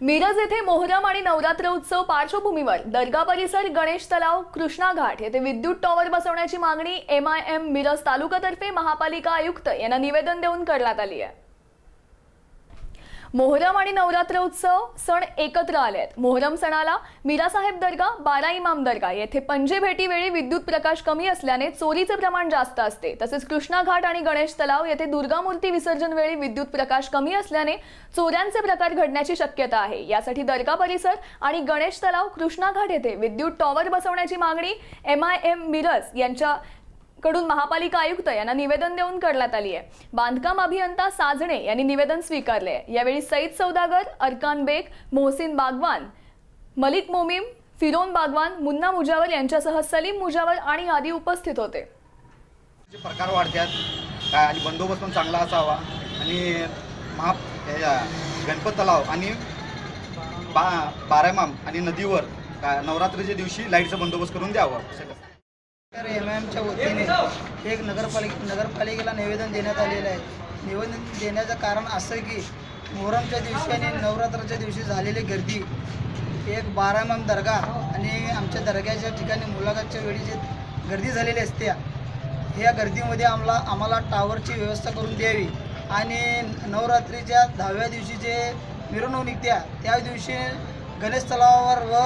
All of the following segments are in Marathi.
मिरज येथे मोहरम आणि नवरात्र उत्सव पार्श्वभूमीवर दर्गा परिसर गणेश तलाव कृष्णा घाट येथे विद्युत टॉवर बसवण्याची मागणी एम आय एम मिरज तालुकातर्फे महापालिका आयुक्त यांना निवेदन देऊन करण्यात आली आहे. मोहरम आणि नवरात्र उत्सव सण एकत्र आले आहेत मोहरम सणाला मीरासाहेब दर्गा बारा इमाम दर्गा येथे पंजे भेटीवेळी विद्युत प्रकाश कमी असल्याने चोरीचे प्रमाण जास्त असते. तसेच कृष्णा घाट आणि गणेश तलाव येथे दुर्गा मूर्ती विसर्जन वेळी विद्युत प्रकाश कमी असल्याने चोऱ्यांचे प्रकार घडण्याची शक्यता आहे. यासाठी दर्गा परिसर आणि गणेश तलाव कृष्णा घाट येथे विद्युत टॉवर बसवण्याची मागणी एम आय एम मिरज यांच्या कडून महापालिका आयुक्त यांना निवेदन देऊन करण्यात आली आहे. बांधकाम अभियंता साजणे यांनी निवेदन स्वीकारले आहे. यावेळी सईद सौदागर अरकान बेग मोहसिन बागवान मलिक मोमीम फिरोन बागवान मुन्ना मुजावर यांच्यासह सलीम मुजावर आणि आदी उपस्थित होते. जे प्रकार वाढतात काय आणि बंदोबस्त पण चांगला असावा आणि महा गणपत तलाव आणि बा बारामाम आणि नदीवर नवरात्रीच्या दिवशी लाईटचा बंदोबस्त करून द्यावा. तर एम एमच्या वतीने एक नगरपालिक नगरपालिकेला निवेदन देण्यात आलेलं आहे. निवेदन देण्याचं कारण असं की मोहरमच्या दिवशी आणि नवरात्राच्या दिवशी झालेली गर्दी एक बारामाम दर्गा आणि आमच्या दर्ग्याच्या ठिकाणी मुलाखतच्या वेळी जी गर्दी झालेली असते ह्या गर्दीमध्ये आम्हाला आम्हाला टावरची व्यवस्था करून द्यावी आणि नवरात्रीच्या दहाव्या दिवशी जे मिरवणूक निघत्या त्या दिवशी गणेश तलावावर व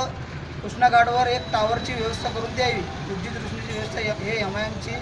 कृष्णाघाटवर एक टावरची व्यवस्था करून द्यावी. विद्युत रोशनीची व्यवस्था हे एम आय एमची